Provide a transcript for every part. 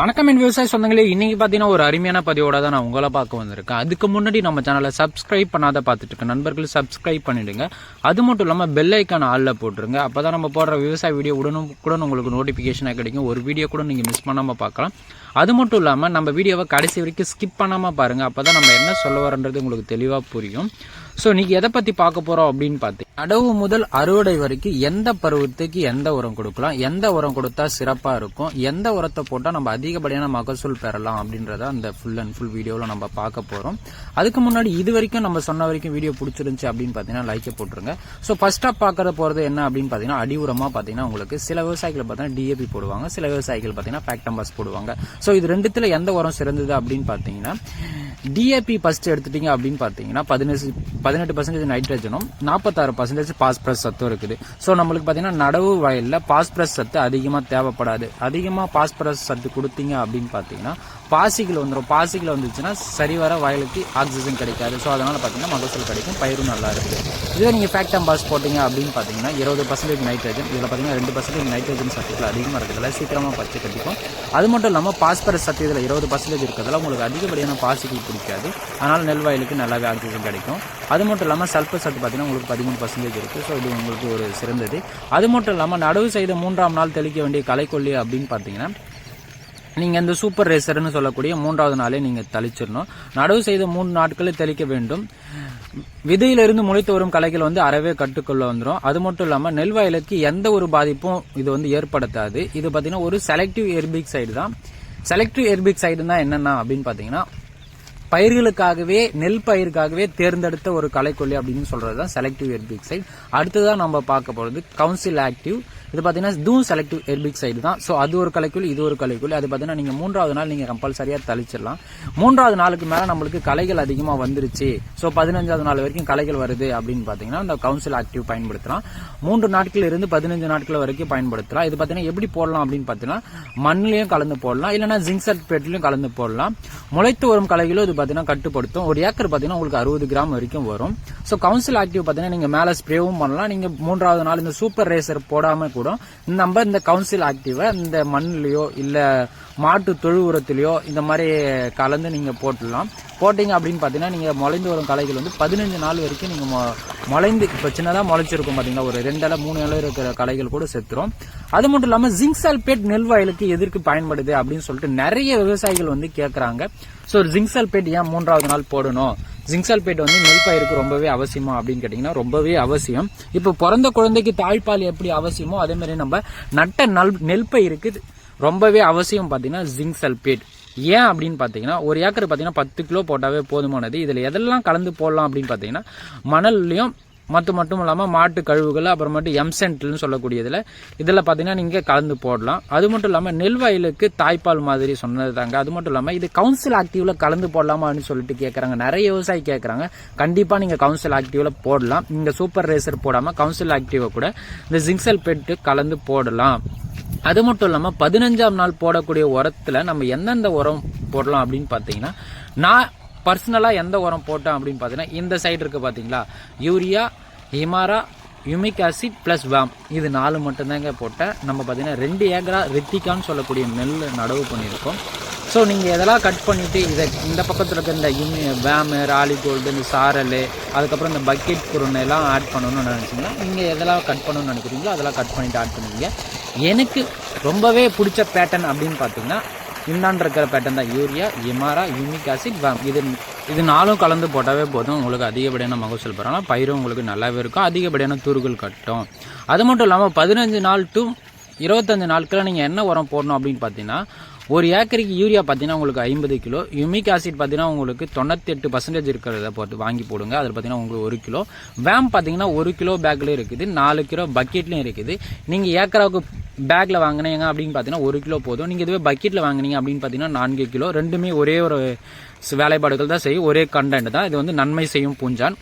வணக்கம் என் விவசாய சொந்தங்களே இன்னைக்கு பார்த்தீங்கன்னா ஒரு அருமையான பதிவோட தான் நான் உங்களை பார்க்க வந்திருக்கேன். அதுக்கு முன்னாடி நம்ம சேனலை சப்ஸ்கிரைப் பண்ணாத பார்த்துட்டு இருக்க நண்பர்கள் சப்ஸ்கிரைப் பண்ணிடுங்க. அது மட்டும் இல்லாமல் பெல் ஐக்கான ஆளில் போட்டுருங்க. அப்போ தான் நம்ம போடுற விவசாய வீடியோ உடனுக்குடன் உங்களுக்கு நோட்டிஃபிகேஷனாக கிடைக்கும். ஒரு வீடியோ கூட நீங்கள் மிஸ் பண்ணாமல் பார்க்கலாம். அது மட்டும் இல்லாமல் நம்ம வீடியோவை கடைசி வரைக்கும் ஸ்கிப் பண்ணாமல் பாருங்கள் அப்போ தான் நம்ம என்ன சொல்ல வரன்றது உங்களுக்கு தெளிவாக புரியும். ஸோ இன்னைக்கு எதை பற்றி பார்க்க போகிறோம் அப்படின்னு பார்த்து நடவு முதல் அறுவடை வரைக்கும் எந்த பருவத்துக்கு எந்த உரம் கொடுக்கலாம்? எந்த உரம் கொடுத்தா சிறப்பாக இருக்கும்? எந்த உரத்தை போட்டால் நம்ம அதிகப்படியான மகசூல் பெறலாம் அப்படின்றத அந்த ஃபுல் அண்ட் ஃபுல் வீடியோவில் நம்ம பார்க்க போகிறோம் அதுக்கு முன்னாடி இது வரைக்கும் நம்ம சொன்ன வரைக்கும் வீடியோ பிடிச்சிருந்துச்சு அப்படின்னு பார்த்தீங்கன்னா லைக்கை போட்டுருங்க. ஸோ ஃபஸ்ட்டாக பார்க்கற போகிறது என்ன அப்படின்னு பார்த்தீங்கன்னா அடி உரமாக பார்த்தீங்கன்னா உங்களுக்கு சில விவசாயிகள் பார்த்தீங்கன்னா டிஏபி போடுவாங்க. சில விவசாயிகள் பார்த்தீங்கன்னா ஃபேக்டம்பாஸ் போடுவாங்க. ஸோ இது ரெண்டுத்தில் எந்த உரம் சிறந்தது அப்படின்னு பார்த்தீங்கன்னா டிஏபி ஃபஸ்ட் எடுத்துட்டீங்க அப்படின்னு பார்த்தீங்கன்னா பதினெட்டு பதினெட்டு பர்சன்டேஜ் நைட்ரஜனும் நாற்பத்தாறு பர்சன்டேஜ் பாஸ்பரஸ் சத்தும் இருக்குது. ஸோ நம்மளுக்கு பார்த்தீங்கன்னா நடவு வயலில் பாஸ்பரஸ் சத்து அதிகமாக தேவைப்படாது. அதிகமாக பாஸ்பரஸ் சத்து கொடுத்தீங்க அப்படின்னு பார்த்தீங்கன்னா பாசிகள் வந்துடும் பாசிகள் வந்துச்சுன்னா சரிவர வயலுக்கு ஆக்சிஜன் கிடைக்காது. ஸோ அதனால் பார்த்தீங்கன்னா மகசூல் கிடைக்கும். பயிரும் நல்லா இருக்குது இதுவே நீங்கள் ஃபேக்டம் பாஸ் போட்டிங்க அப்படின்னு பார்த்தீங்கன்னா இருபது பர்சன்டேஜ் நைட்ரஜன் இதில் பார்த்தீங்கன்னா ரெண்டு பர்சன்டேஜ் நைட்ரஜன் சத்துக்கள் அதிகமாக இருக்கிறதுல சீக்கிரமாக பச்சை கட்டிக்கும். அது மட்டும் இல்லாமல் பாஸ்பரஸ் சத்து இதில் இருபது பர்சன்டேஜ் இருக்கிறதுல உங்களுக்கு அதிகப்படியான பாசிகள் பிடிக்காது. அதனால் நெல் வயலுக்கு நல்லாவே ஆக்சிஜன் கிடைக்கும். அது மட்டும் இல்லாமல் சல்பர் சத்து பார்த்தீங்கன்னா உங்களுக்கு பதிமூணு பர்சன்டேஜ் இருக்குது ஸோ இது உங்களுக்கு ஒரு சிறந்தது. அது மட்டும் இல்லாமல் நடவு செய்த மூன்றாம் நாள் தெளிக்க வேண்டிய கலைக்கொல்லி அப்படின்னு பார்த்தீங்கன்னா நீங்கள் இந்த சூப்பர் ரேசர்னு சொல்லக்கூடிய மூன்றாவது நாளே நீங்கள் தெளிச்சிடணும் நடவு செய்த மூணு நாட்களில் தெளிக்க வேண்டும். விதையிலிருந்து முளைத்து வரும் கலைகள் வந்து அறவே கட்டுக்குள்ள வந்துடும் அது மட்டும் இல்லாமல் நெல் வயலுக்கு எந்த ஒரு பாதிப்பும் இது வந்து ஏற்படுத்தாது. இது பார்த்தீங்கன்னா ஒரு செலக்டிவ் எர்பிக் சைடு தான். செலக்டிவ் எர்பிக் சைடுனா என்னென்ன அப்படின்னு பார்த்தீங்கன்னா பயிர்களுக்காகவே நெல் பயிருக்காகவே தேர்ந்தெடுத்த ஒரு கலைக்கொல்லி அப்படின்னு சொல்கிறது தான் செலக்டிவ் எர்பிக்சைட் அடுத்ததான் நம்ம பார்க்க போகிறது கவுன்சில் ஆக்டிவ் இது பார்த்தீங்கன்னா இதுவும் செலக்டிவ் எர்பிக்சைடு தான். ஸோ அது ஒரு களைக்கொல்லி இது ஒரு களைக்கொல்லி. அது பார்த்தீங்கன்னா நீங்கள் மூன்றாவது நாள் நீங்கள் கம்பல்சரியாக தளிச்சிடலாம். மூன்றாவது நாளுக்கு மேலே நம்மளுக்கு கலைகள் அதிகமாக வந்துருச்சு. ஸோ பதினஞ்சாவது நாள் வரைக்கும் கலைகள் வருது அப்படின்னு பார்த்தீங்கன்னா இந்த கவுன்சில் ஆக்டிவ் பயன்படுத்தலாம். மூன்று நாட்கள் இருந்து பதினஞ்சு நாட்கள் வரைக்கும் பயன்படுத்தலாம். இது பார்த்தீங்கன்னா எப்படி போடலாம் அப்படின்னு பார்த்தீங்கன்னா மண்ணிலையும் கலந்து போடலாம். இல்லைன்னா ஜிங்க் சல்பேட்லையும் கலந்து போடலாம். முளைத்து வரும் களைகளும் இது பார்த்தீங்கன்னா கட்டுப்படுத்தும். ஒரு ஏக்கர் பார்த்தீங்கன்னா உங்களுக்கு அறுபது கிராம் வரைக்கும் வரும். ஸோ கவுன்சில் ஆக்டிவ் பார்த்தீங்கன்னா நீங்கள் மேலே ஸ்ப்ரேவும் பண்ணலாம். நீங்கள் மூன்றாவது நாள் இந்த சூப்பர் ரேசர் போடாமல் கூட நம்ம இந்த கவுன்சில் ஆக்டிவை இந்த மண்ணிலையோ இல்லை மாட்டு தொழு உரத்துலையோ இந்த மாதிரி கலந்து நீங்கள் போட்டுடலாம். போட்டிங்க அப்படின்னு பார்த்தீங்கன்னா நீங்கள் முளைந்து வரும் களைகள் வந்து பதினஞ்சு நாள் வரைக்கும் நீங்கள் மொ- முளைந்து இப்போ சின்னதாக முளைச்சிருக்கும் பார்த்தீங்களா ஒரு ரெண்டு இலை மூணு இலை இருக்கிற களைகள் கூட செத்துரும். அது மட்டும் இல்லாமல் ஜிங்க் சல்பேட் நெல் வயலுக்கு எதற்கு பயன்படுது அப்படின்னு சொல்லிட்டு நிறைய விவசாயிகள் வந்து கேட்குறாங்க ஸோ ஜிங்க் சல்பேட் ஏன் மூன்றாவது நாள் போடணும்? ஜிங்க் சல்பேட் வந்து நெல் பயிருக்கு ரொம்பவே அவசியமா அப்படின்னு கேட்டிங்கன்னா ரொம்பவே அவசியம். இப்போ பிறந்த குழந்தைக்கு தாய்ப்பால் எப்படி அவசியமோ அதே மாதிரி நம்ம நட்ட நல் நெல் பயிருக்கு ரொம்பவே அவசியம் பார்த்தீங்கன்னா ஜிங்க் சல்பேட் ஏன் அப்படின்னு பார்த்தீங்கன்னா ஒரு ஏக்கர் பார்த்தீங்கன்னா பத்து கிலோ போட்டாவே போதுமானது. இதில் எதெல்லாம் கலந்து போடலாம் அப்படின்னு பார்த்தீங்கன்னா மணல்லையும் மற்ற மட்டும் இல்லாமல் மாட்டு கழிவுகள் அப்புறமேட்டு எம்சென்ட்னு சொல்லக்கூடியதில் இதில் பார்த்தீங்கன்னா நீங்கள் கலந்து போடலாம். அது மட்டும் இல்லாமல் நெல் வயலுக்கு தாய்ப்பால் மாதிரி சொன்னது தாங்க அது மட்டும் இல்லாமல் இது கவுன்சில் ஆக்டிவில் கலந்து போடலாமான்னு சொல்லிட்டு கேட்குறாங்க நிறைய விவசாயி கேட்குறாங்க கண்டிப்பாக நீங்கள் கவுன்சில் ஆக்டிவில் போடலாம். நீங்கள் சூப்பர் ரேசர் போடாமல் கவுன்சில் ஆக்டிவை கூட இந்த ஜிங்சல் பெட்டு கலந்து போடலாம். அது மட்டும் இல்லாமல் பதினஞ்சாம் நாள் போடக்கூடிய உரத்தில் நம்ம எந்தெந்த உரம் போடலாம் அப்படின்னு பார்த்தீங்கன்னா நான் பர்சனலாக எந்த உரம் போட்டேன் அப்படின்னு பார்த்தீங்கன்னா இந்த சைடு இருக்குது பார்த்தீங்களா யூரியா ஹிமாரா யுமிக் ஆசிட் ப்ளஸ் வேம். இது நாலு மட்டும்தாங்க போட்டேன். நம்ம பார்த்தீங்கன்னா ரெண்டு ஏக்கரா ரித்திகான்னு சொல்லக்கூடிய நெல் நடவு பண்ணியிருக்கோம். ஸோ நீங்கள் இதெல்லாம் கட் பண்ணிவிட்டு இதை இந்த பக்கத்தில் இருக்க இந்த யுமி வேமு ராலி கோல்டு இந்த சாரல் அதுக்கப்புறம் இந்த பக்கெட் குருணை எல்லாம் ஆட் பண்ணணும்னு நினச்சிங்கன்னா நீங்கள் எதெல்லாம் கட் பண்ணணும்னு நினைக்கிறீங்களோ அதெல்லாம் கட் பண்ணிவிட்டு ஆட் பண்ணுவீங்க எனக்கு ரொம்பவே பிடிச்ச பேட்டர்ன் அப்படின்னு பார்த்தீங்கன்னா இந்தாண்டு இருக்கிற பேட்டர்ன் தான். யூரியா இமாரா யூமிக் ஆசிட் வாம். இது இது நாளும் கலந்து போட்டாவே போதும். உங்களுக்கு அதிகப்படியான மகசூல் பெறலாம் பயிரும் உங்களுக்கு நல்லாவே இருக்கும். அதிகப்படியான தூறுகள் கட்டும். அது மட்டும் இல்லாமல் பதினஞ்சு நாள் டு இருபத்தஞ்சு நாட்களில் நீங்கள் என்ன உரம் போடணும் அப்படின்னு பார்த்தீங்கன்னா ஒரு ஏக்கருக்கு யூரியா பார்த்தீங்கன்னா உங்களுக்கு ஐம்பது கிலோ யூமிக் ஆசிட் பார்த்தீங்கன்னா உங்களுக்கு தொண்ணூற்றி எட்டு பர்சன்டேஜ் இருக்கிறத போட்டு வாங்கி போடுங்க. அதில் பார்த்தீங்கன்னா உங்களுக்கு ஒரு கிலோ. வேம் பார்த்தீங்கன்னா ஒரு கிலோ பேக்லேயும் இருக்குது. நாலு கிலோ பக்கெட்லையும் இருக்குது. நீங்கள் ஏக்கராவுக்கு பேக்கில் வாங்கினீங்க அப்படின்னு பார்த்தீங்கன்னா ஒரு கிலோ போதும். நீங்கள் இதுவே பக்கெட்டில் வாங்குனீங்க அப்படின்னு பார்த்தீங்கன்னா நான்கு கிலோ. ரெண்டுமே ஒரே ஒரு ஸ் வேலைப்பாடுகள் தான் செய்யும். ஒரே கண்டென்ட் தான். இது வந்து நன்மை செய்யும் பூஞ்சான்.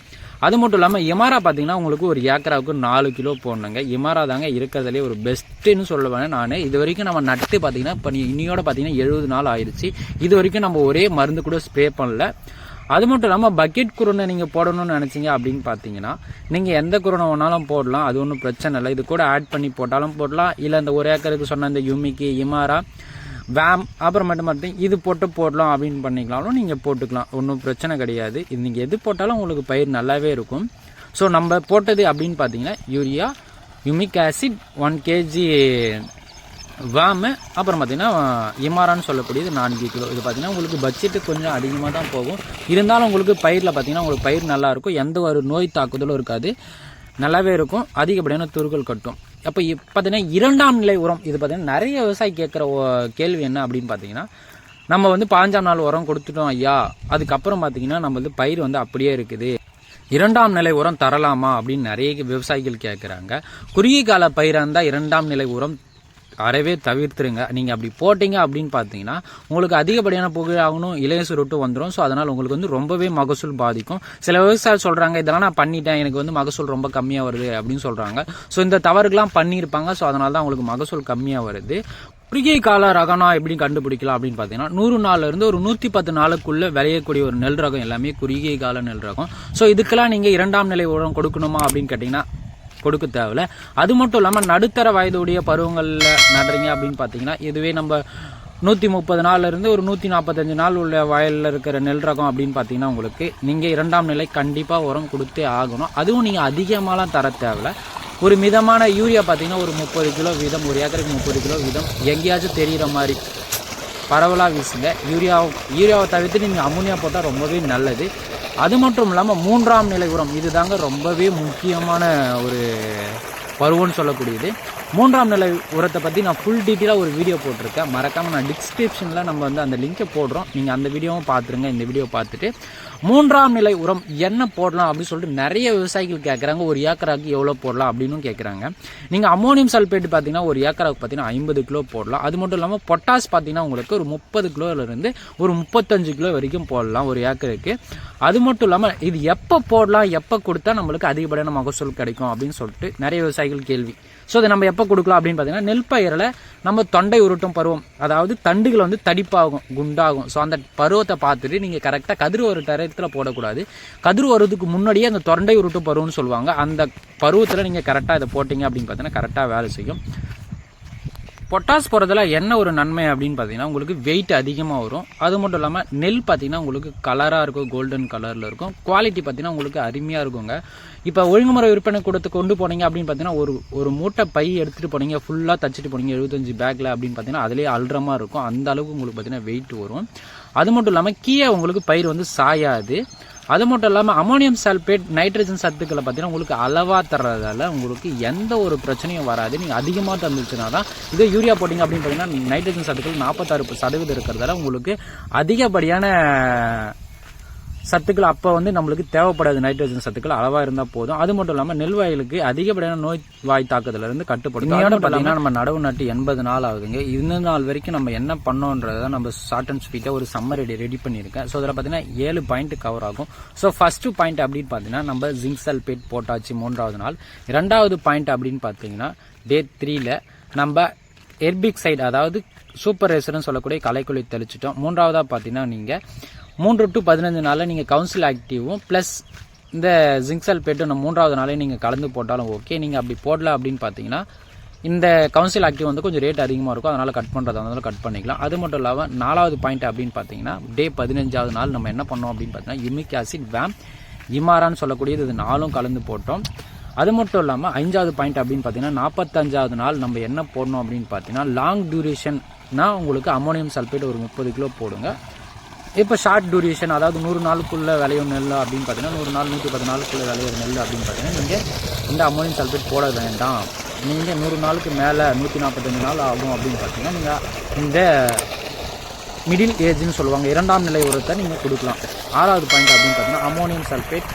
அது மட்டும் இல்லாமல் இமாரா பார்த்தீங்கன்னா உங்களுக்கு ஒரு ஏக்கராவுக்கு நாலு கிலோ போடணுங்க. இமாரா தாங்க இருக்கிறதுலே ஒரு பெஸ்ட்டுன்னு சொல்லுவேன் நான். இது வரைக்கும் நம்ம நட்டு பார்த்தீங்கன்னா இப்போ நீ இன்னியோட பார்த்தீங்கன்னா எழுபது நாள் ஆயிடுச்சு இது வரைக்கும் நம்ம ஒரே மருந்து கூட ஸ்ப்ரே பண்ணல. அது மட்டும் இல்லாமல் பக்கெட் குருணை நீங்கள் போடணும்னு நினச்சிங்க அப்படின்னு பார்த்தீங்கன்னா நீங்கள் எந்த குருணை வேணாலும் போடலாம். அது ஒன்றும் பிரச்சனை இல்லை. இது கூட ஆட் பண்ணி போட்டாலும் போடலாம். இல்லை அந்த ஒரு ஏக்கருக்கு சொன்ன இந்த யுமிக்கு இமாரா வேம் அப்புறமேட்டு மட்டும் இது போட்டு போடலாம் அப்படின்னு பண்ணிக்கலாலும் நீங்கள் போட்டுக்கலாம். ஒன்றும் பிரச்சனை கிடையாது. இது நீங்கள் எது போட்டாலும் உங்களுக்கு பயிர் நல்லாவே இருக்கும். ஸோ நம்ம போட்டது அப்படின்னு பார்த்தீங்கன்னா urea humic acid one kg வேமு அப்புறம் பார்த்தீங்கன்னா இமாரான்னு சொல்லக்கூடியது நான்கு கிலோ. இது பார்த்தீங்கன்னா உங்களுக்கு பட்ஜெட்டு கொஞ்சம் அதிகமாக தான் போகும். இருந்தாலும் உங்களுக்கு பயிரில் பார்த்தீங்கன்னா உங்களுக்கு பயிர் நல்லாயிருக்கும் எந்த ஒரு நோய் தாக்குதலும் இருக்காது. நல்லாவே இருக்கும். அதிகப்படியான துருக்கள் கட்டும். அப்போ இப் பார்த்தீங்கன்னா இரண்டாம் நிலை உரம் இது பார்த்தீங்கன்னா நிறைய விவசாயி கேட்குற கேள்வி என்ன அப்படின்னு பார்த்தீங்கன்னா நம்ம வந்து பாஞ்சாம் நாள் உரம் கொடுத்துட்டோம் ஐயா அதுக்கப்புறம் பார்த்தீங்கன்னா நம்ம வந்து பயிர் வந்து அப்படியே இருக்குது. இரண்டாம் நிலை உரம் தரலாமா அப்படின்னு நிறைய விவசாயிகள் கேட்குறாங்க குறுகிய கால பயிராக இருந்தால் இரண்டாம் நிலை உரம் அறவே தவிர்த்துருங்க. நீங்கள் அப்படி போட்டீங்க அப்படின்னு பார்த்தீங்கன்னா உங்களுக்கு அதிகப்படியான புகையாகணும் இளைய சுருட்டு வந்துடும் ஸோ அதனால் உங்களுக்கு வந்து ரொம்பவே மகசூல் பாதிக்கும். சில விவசாயிகள் சொல்கிறாங்க இதெல்லாம் நான் பண்ணிட்டேன். எனக்கு வந்து மகசூல் ரொம்ப கம்மியாக வருது அப்படின்னு சொல்கிறாங்க ஸோ இந்த தவறுகள்லாம் பண்ணியிருப்பாங்க. ஸோ அதனால தான் உங்களுக்கு மகசூல் கம்மியாக வருது. குறுகிய கால ரகனா எப்படி கண்டுபிடிக்கலாம் அப்படின்னு பார்த்தீங்கன்னா நூறு நாள்ல இருந்து ஒரு நூற்றி பத்து நாளுக்குள்ளே விளையக்கூடிய ஒரு நெல் ரகம் எல்லாமே குறுகிய கால நெல் ரகம். ஸோ இதுக்கெல்லாம் நீங்கள் இரண்டாம் நிலை உரம் கொடுக்கணுமா அப்படின்னு கேட்டிங்கன்னா கொடுக்க தேவையில்ல. அது மட்டும் இல்லாமல் நடுத்தர வயதுடைய பருவங்களில் நடுறீங்க அப்படின்னு பார்த்தீங்கன்னா இதுவே நம்ம நூற்றி முப்பது நாள்ல இருந்து ஒரு நூற்றி நாற்பத்தஞ்சு நாள் உள்ள வயலில் இருக்கிற நெல் ரகம் அப்படின்னு பார்த்தீங்கன்னா உங்களுக்கு நீங்கள் இரண்டாம் நிலை கண்டிப்பாக உரம் கொடுத்தே ஆகணும். அதுவும் நீங்கள் அதிகமாகலாம் தர தேவையில்ல. ஒரு மிதமான யூரியா பார்த்தீங்கன்னா ஒரு முப்பது கிலோ வீதம் ஒரு ஏக்கருக்கு முப்பது கிலோ வீதம். எங்கேயாச்சும் தெரிகிற மாதிரி பரவலாக வீசுங்க. யூரியா யூரியாவை தவிர்த்து நீங்கள் அமோனியா போட்டால் ரொம்பவே நல்லது. அது மட்டும் இல்லாமல் மூன்றாம் நிலை உரம். இது தாங்க ரொம்பவே முக்கியமான ஒரு பருவம்னு சொல்லக்கூடியது. மூன்றாம் நிலை உரத்தை பற்றி நான் ஃபுல் டீட்டெயிலாக ஒரு வீடியோ போட்டிருக்கேன். மறக்காமல் நான் டிஸ்கிரிப்ஷனில் நம்ம வந்து அந்த லிங்கை போடுறோம். நீங்கள் அந்த வீடியோவும் பார்த்துருங்க. இந்த வீடியோ பார்த்துட்டு மூன்றாம் நிலை உரம் என்ன போடலாம் அப்படின்னு சொல்லிட்டு நிறைய விவசாயிகள் கேட்குறாங்க ஒரு ஏக்கராக்கு எவ்வளோ போடலாம் அப்படின்னு கேட்குறாங்க நீங்கள் அமோனியம் சல்பேட் பார்த்தீங்கன்னா ஒரு ஏக்கராக்கு பார்த்தீங்கன்னா ஐம்பது கிலோ போடலாம். அது மட்டும் இல்லாமல் பொட்டாஸ் பார்த்தீங்கன்னா உங்களுக்கு ஒரு முப்பது கிலோலேருந்து ஒரு முப்பத்தஞ்சு கிலோ வரைக்கும் போடலாம் ஒரு ஏக்கருக்கு. அது மட்டும் இல்லாமல் இது எப்போ போடலாம் எப்போ கொடுத்தா நம்மளுக்கு அதிகப்படியான மகசூல் கிடைக்கும் அப்படின்னு சொல்லிட்டு நிறைய விவசாயிகள் கேள்வி. ஸோ அதை நம்ம எப்போ கொடுக்கலாம் அப்படின்னு பார்த்தீங்கன்னா நெல் பயிரில் நம்ம தொண்டை உருட்டும் பருவம் அதாவது தண்டுகள் வந்து தடிப்பாகும் குண்டாகும். ஸோ அந்த பருவத்தை பார்த்துட்டு நீங்கள் கரெக்டாக கதிர் ஒரு டயத்தில் போடக்கூடாது. கதிர் வருவதுக்கு முன்னாடியே அந்த தொண்டை உருட்டும் பருவம்னு சொல்லுவாங்க. அந்த பருவத்தில் நீங்கள் கரெக்டாக இதை போட்டிங்க அப்படின்னு பார்த்தீங்கன்னா கரெக்டாக வேலை செய்யும். பொட்டாஸ் போகிறதுல என்ன ஒரு நன்மை அப்படின்னு பார்த்தீங்கன்னா உங்களுக்கு வெயிட் அதிகமாக வரும். அது மட்டும் இல்லாமல் நெல் பார்த்தீங்கன்னா உங்களுக்கு கலராக இருக்கும் கோல்டன் கலரில் இருக்கும். குவாலிட்டி பார்த்தீங்கன்னா உங்களுக்கு அருமையாக இருக்குங்க. இப்போ ஒழுங்குமுறை விற்பனை கொடுத்து கொண்டு போனீங்க அப்படின்னு பார்த்தீங்கன்னா ஒரு ஒரு மூட்டை பை எடுத்துகிட்டு போனீங்க ஃபுல்லாக தச்சுட்டு போனீங்க எழுபத்தஞ்சு பேக்கில் அப்படின்னு பார்த்தீங்கன்னா அதிலே அல்றமாக இருக்கும். அந்த அளவுக்கு உங்களுக்கு பார்த்தீங்கன்னா வெயிட் வரும். அது மட்டும் இல்லாமல் கீழே உங்களுக்கு பயிர் வந்து சாயாது. அது மட்டும் இல்லாமல் அமோனியம் சல்பேட் நைட்ரஜன் சத்துக்களை பார்த்தீங்கன்னா உங்களுக்கு அளவாக தர்றதால உங்களுக்கு எந்த ஒரு பிரச்சனையும் வராது. நீங்கள் அதிகமாக தந்துச்சுன்னா தான் இதே யூரியா போட்டிங்க அப்படின்னு பார்த்தீங்கன்னா நைட்ரஜன் சத்துக்கள் நாற்பத்தாறு சதவீதம் இருக்கிறதால உங்களுக்கு அதிகப்படியான சத்துக்கள் அப்போ வந்து நம்மளுக்கு தேவைப்படாது நைட்ரஜன் சத்துக்கள் அளவாக இருந்தால் போதும். அது மட்டும் இல்லாமல் நெல் வயலுக்கு அதிகப்படியான நோய் வாய் தாக்குதலேருந்து கட்டுப்படும் பார்த்தீங்கன்னா நம்ம நடவு நட்டு எண்பது நாள் ஆகுதுங்க. இந்த நாள் வரைக்கும் நம்ம என்ன பண்ணோன்றதை நம்ம ஷார்ட் அண்ட் ஸ்வீட்டாக ஒரு சம்மர் ரெடி ரெடி பண்ணியிருக்கேன். ஸோ அதில் பார்த்தீங்கன்னா ஏழு பாயிண்ட் கவர் ஆகும். ஸோ ஃபர்ஸ்ட் பாயிண்ட் அப்படின்னு பார்த்தீங்கன்னா நம்ம ஜிங்க் சல்பேட் போட்டாச்சு மூன்றாவது நாள். இரண்டாவது பாயிண்ட் அப்படின்னு பார்த்தீங்கன்னா டே த்ரீல நம்ம எர்பிக் சைடு அதாவது சூப்பர் ரேசர்னு சொல்லக்கூடிய கலைக்குழி தெளிச்சிட்டோம். மூன்றாவதாக பார்த்தீங்கன்னா நீங்கள் மூன்று டு பதினஞ்சு நாளில் நீங்கள் கவுன்சில் ஆக்டிவும் ப்ளஸ் இந்த ஜிங்க் சல்பேட்டும் நம்ம மூன்றாவது நாளே நீங்கள் கலந்து போட்டாலும் ஓகே நீங்கள் அப்படி போடல அப்படின்னு பார்த்தீங்கன்னா இந்த கவுன்சில் ஆக்டிவ் வந்து கொஞ்சம் ரேட் அதிகமாக இருக்கும். அதனால் கட் பண்ணுறதா இருந்தாலும் கட் பண்ணிக்கலாம். அது மட்டும் இல்லாமல் நாலாவது பாயிண்ட் அப்படின்னு பார்த்தீங்கன்னா டே பதினஞ்சாவது நாள் நம்ம என்ன பண்ணோம் அப்படின்னு பார்த்தீங்கன்னா யுமிக் ஆசிட் வேம் இமாரான்னு சொல்லக்கூடியது இது நாளும் கலந்து போட்டோம். அது மட்டும் இல்லாமல் ஐந்தாவது பாயிண்ட் அப்படின்னு பார்த்தீங்கன்னா நாற்பத்தஞ்சாவது நாள் நம்ம என்ன போடணும் அப்படின்னு பார்த்தீங்கன்னா லாங் டியூரேஷன்னா உங்களுக்கு அமோனியம் சல்ஃபேட் ஒரு முப்பது கிலோ போடுங்க. இப்போ ஷார்ட் டூரேஷன் அதாவது நூறு நாளுக்குள்ளே விளையும் நெல் அப்படின்னு பார்த்தீங்கன்னா நூறு நாள் நூற்றி பத்து நாளுக்குள்ளே விளையிற நெல் அப்படின்னு பார்த்தீங்கன்னா நீங்கள் இந்த அமோனியம் சல்ஃபேட் போட வேண்டாம். நீங்கள் நூறு நாளுக்கு மேலே நூற்றி நாற்பத்தஞ்சு நாள் ஆகும் அப்படின்னு பார்த்தீங்கன்னா நீங்கள் இந்த மிடில் ஏஜ்னு சொல்லுவாங்க இரண்டாம் நிலை உரத்தை நீங்கள் கொடுக்கலாம். ஆறாவது பாயிண்ட் அப்படின்னு பார்த்தீங்கன்னா அமோனியம் சல்ஃபேட்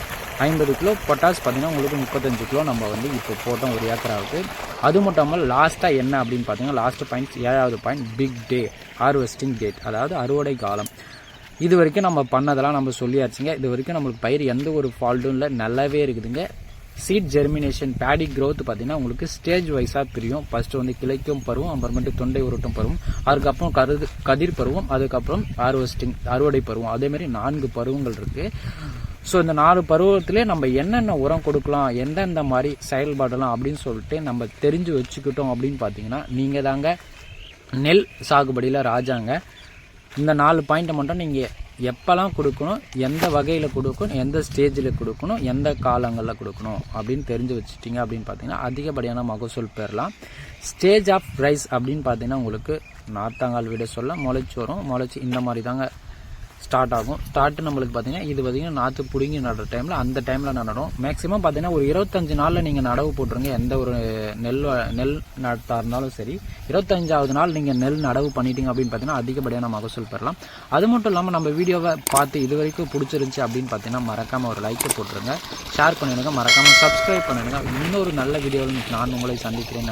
ஐம்பது கிலோ பொட்டாஸ் பார்த்தீங்கன்னா உங்களுக்கு முப்பத்தஞ்சு கிலோ நம்ம வந்து இப்போ போட்டோம் ஒரு ஏக்கராவுக்கு. அது மட்டும் இல்லாமல் லாஸ்ட்டாக என்ன அப்படின்னு பார்த்தீங்கன்னா லாஸ்ட் பாயிண்ட் ஏழாவது point pick day harvesting date அதாவது அறுவடை காலம். இது வரைக்கும் நம்ம பண்ணதெல்லாம் நம்ம சொல்லியாச்சுங்க. இது வரைக்கும் நம்மளுக்கு பயிர் எந்த ஒரு ஃபால்ட்டும் இல்லை நல்லாவே இருக்குதுங்க. சீட் ஜெர்மினேஷன் பேடி க்ரோத் பார்த்தீங்கன்னா உங்களுக்கு ஸ்டேஜ் வைஸாக பிரியும் ஃபஸ்ட்டு வந்து கிளைக்கும் பருவம் அப்புறமேட்டு தொண்டை உருட்டும் பருவம் அதுக்கப்புறம் கருது கதிர் பருவம் அதுக்கப்புறம் ஹார்வெஸ்டிங் அறுவடை பருவம். அதேமாரி நான்கு பருவங்கள் இருக்குது ஸோ இந்த நாலு பருவத்திலே நம்ம என்னென்ன உரம் கொடுக்கலாம் எந்தெந்த மாதிரி செயல்படலாம் அப்படின்னு சொல்லிட்டு நம்ம தெரிஞ்சு வச்சுக்கிட்டோம் அப்படின்னு பார்த்தீங்கன்னா நீங்கள் தாங்க நெல் சாகுபடியில் ராஜாங்க. இந்த நாலு பாயிண்ட்டை மட்டும் நீங்கள் எப்போல்லாம் கொடுக்கணும் எந்த வகையில் கொடுக்கணும் எந்த ஸ்டேஜில் கொடுக்கணும் எந்த காலங்களில் கொடுக்கணும் அப்படின்னு தெரிஞ்சு வச்சுட்டீங்க அப்படின்னு பார்த்தீங்கன்னா அதிகப்படியான மகசூல் பெறலாம். ஸ்டேஜ் ஆஃப் ரைஸ் அப்படின்னு பார்த்தீங்கன்னா உங்களுக்கு நார்த்தாங்கால் விட சொல்ல முளைச்சி வரும் முளைச்சி இந்த மாதிரி தாங்க ஸ்டார்ட் ஆகும். ஸ்டார்ட் நம்மளுக்கு பார்த்தீங்கன்னா இது பார்த்தீங்கன்னா நாற்று பிடுங்கி நடுற டைமில் அந்த டைமில் நடணும் மேக்ஸிமம் பார்த்தீங்கன்னா ஒரு இருபத்தஞ்சு நாளில் நீங்கள் நடவு போட்டுருங்க. எந்த ஒரு நெல் வ- நெல் நடத்தா இருந்தாலும் சரி. இருபத்தஞ்சாவது நாள் நீங்கள் நெல் நடவு பண்ணிட்டீங்க அப்படின்னு பார்த்தீங்கன்னா அதிகப்படியான மகசூல் பெறலாம். அது மட்டும் இல்லாமல் நம்ம வீடியோவை பார்த்து இது வரைக்கும் பிடிச்சிருந்துச்சி அப்படின்னு பார்த்தீங்கன்னா மறக்காமல் ஒரு லைக்கை போட்டுருங்க. ஷேர் பண்ணிடுங்க. மறக்காமல் சப்ஸ்கிரைப் பண்ணிடுங்க. இன்னொரு நல்ல வீடியோவில் நான் உங்களை சந்திக்கிறேன்.